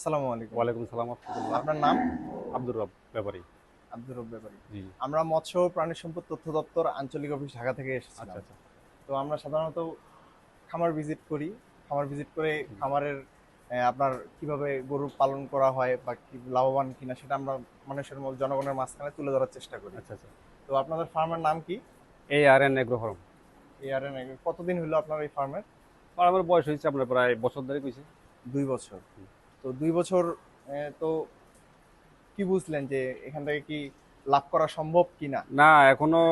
আসসালামু আলাইকুম। ওয়ালাইকুম সালাম রহমতুল্লাহ। আপনার নাম? আব্দুর রব ব্যাপারী। আব্দুর রব ব্যাপারী। জি। আমরা মৎস্য ও প্রাণী সম্পদ তথ্য দপ্তর আঞ্চলিক অফিস ঢাকা থেকে এসেছি আচ্ছা আচ্ছা। তো আমরা সাধারণত খামার ভিজিট করি। খামার ভিজিট করে খামারের আপনার কীভাবে গরু পালন করা হয় বা কি লাভবান কিনা সেটা আমরা মানুষের জনগণের মাঝখানে তুলে ধরার চেষ্টা করি। আচ্ছা আচ্ছা। তো আপনাদের ফার্মের নাম কি? এই R N agro farm ARN কতদিন হলো আপনার এই ফার্মের? আর আমার বয়স হয়েছে আপনার প্রায় বছর ধরে কইছে। দুই বছর। তো দুই বছর তো কি বুঝলেন যে এখান থেকে কি লাভ করা সম্ভব কিনা? না না এখনও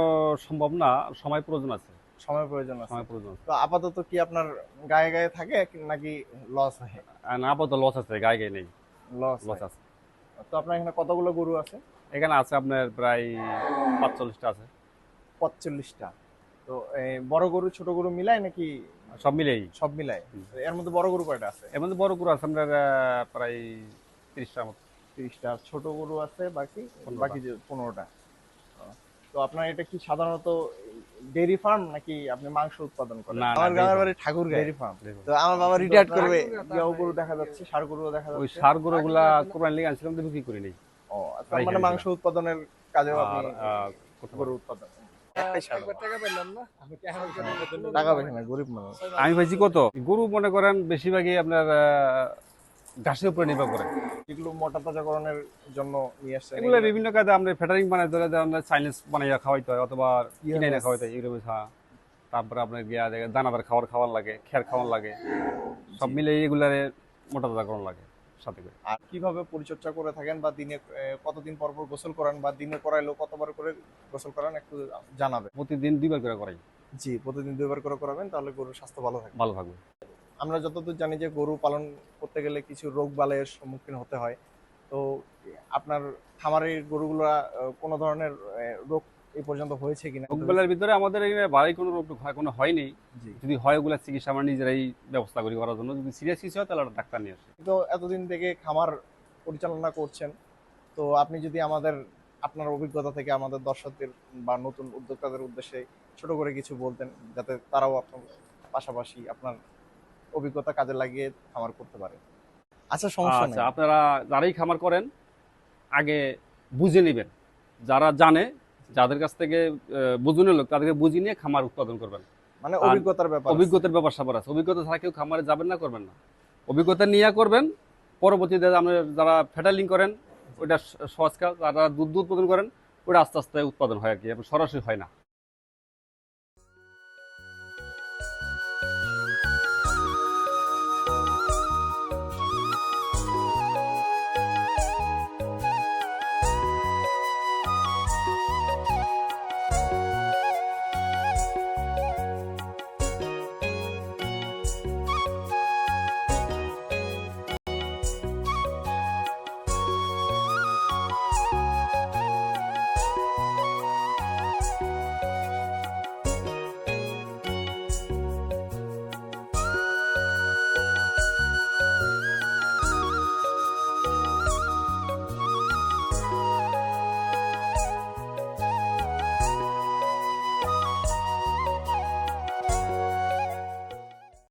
সম্ভব না সময় প্রয়োজন আছে। সময় প্রয়োজন আছে। সময় প্রয়োজন তো আপাতত কি আপনার গায়ে গায়ে থাকে নাকি লস হয়? না আপাতত লস আছে গায়ে গায়ে নেই। লস লস আছে। তো আপনার এখানে কতগুলো গরু আছে? এখানে আছে আপনার প্রায় পাঁচচল্লিশটা আছে। পঁচল্লিশটা তো বড় গরু ছোট গরু মিলায় নাকি সব মিলেই। সব হুম। এর মধ্যে বড় গরু কয়টা আছে? এর মধ্যে বড় গরু আছে আহ, প্রায় তিরিশটার মতো। তিরিশটা। ছোট গরু আছে বাকি? বাকি যে পনেরোটা। তো আপনার এটা কি সাধারণত ডেইরি ফার্ম নাকি আপনি মাংস উৎপাদন করেন? আমার গ্রামের বাড়ি ঠাকুর ডেইরি ফার্ম। তো আমার বাবা রিটায়ার করবে। গাও গরু দেখা যাচ্ছে ষাড় গরু দেখা ওই সার গরু গুলা কোরবানি লেগে আনছিলাম তো বিক্রি করি নেই। ও আচ্ছা, মানে মাংস উৎপাদনের কাজেও আপনি। গরু উৎপাদন। টাকা না। গরিব মানুষ। আমি পাইছি কত? গরু মনে করেন বেশিরভাগই আপনার ঘাসের উপরে নির্ভর করে। এগুলো মোটা তাজাকরণের জন্য নিয়ে আসছেন এগুলো বিভিন্ন কাজে আমরা ফ্যাটারিং বানাই ধরে আমরা চাইনিজ বানাইয়া খাওয়াইতে হয় অথবা কিনে না খাওয়াইতে হয় ইউরোপে খাওয়া তারপরে আপনার গিয়া দেখে দানাদার খাবার খাওয়ার লাগে খের খাওয়ার লাগে। সব মিলে এগুলারে মোটা তাজা করার লাগে। সাথে করে আর কীভাবে পরিচর্যা করে থাকেন বা দিনে কতদিন পর পর গোসল করান বা দিনে করাইলেও কতবার করে গোসল করান একটু জানাবেন। প্রতিদিন দুইবার করে করাই। জি প্রতিদিন দুইবার করে করাবেন তাহলে গরুর স্বাস্থ্য ভালো থাকবে। ভালো থাকবে। আমরা যতদূর জানি যে গরু পালন করতে গেলে কিছু রোগ বালাইয়ের সম্মুখীন হতে হয়। তো আপনার খামারের গরুগুলা কোনো ধরনের রোগ এই পর্যন্ত হয়েছে কিনা? রোগবেলার ভিতরে আমাদের এখানে বাড়ি কোনো রোগ হয় কোনো হয়নি। যদি হয় ওগুলা চিকিৎসা আমরা নিজেরাই ব্যবস্থা করি করার জন্য। যদি সিরিয়াস কিছু হয় তাহলে ডাক্তার নিয়ে আসি। তো এতদিন থেকে খামার পরিচালনা করছেন। তো আপনি যদি আমাদের আপনার অভিজ্ঞতা থেকে আমাদের দর্শকদের বা নতুন উদ্যোক্তাদের উদ্দেশ্যে ছোট করে কিছু বলতেন যাতে তারাও আপনার পাশাপাশি আপনার অভিজ্ঞতা কাজে লাগিয়ে খামার করতে পারে। আচ্ছা সমস্যা আচ্ছা আপনারা যারাই খামার করেন আগে বুঝে নেবেন। যারা জানে যাদের কাছ থেকে বুঝুনের লোক তাদেরকে বুঝিয়ে নিয়ে খামার উৎপাদন করবেন। মানে অভিজ্ঞতার ব্যাপার। অভিজ্ঞতার ব্যাপার স্যাপার আছে। অভিজ্ঞতা ছাড়া কেউ খামারে যাবেন না করবেন না। অভিজ্ঞতা নিয়ে করবেন পরবর্তীতে আমরা যারা ফেটালিং করেন ওইটা সহজ কাজ যারা দুধ দুধ উৎপাদন করেন ওটা আস্তে আস্তে উৎপাদন হয় আর কি সরাসরি হয় না।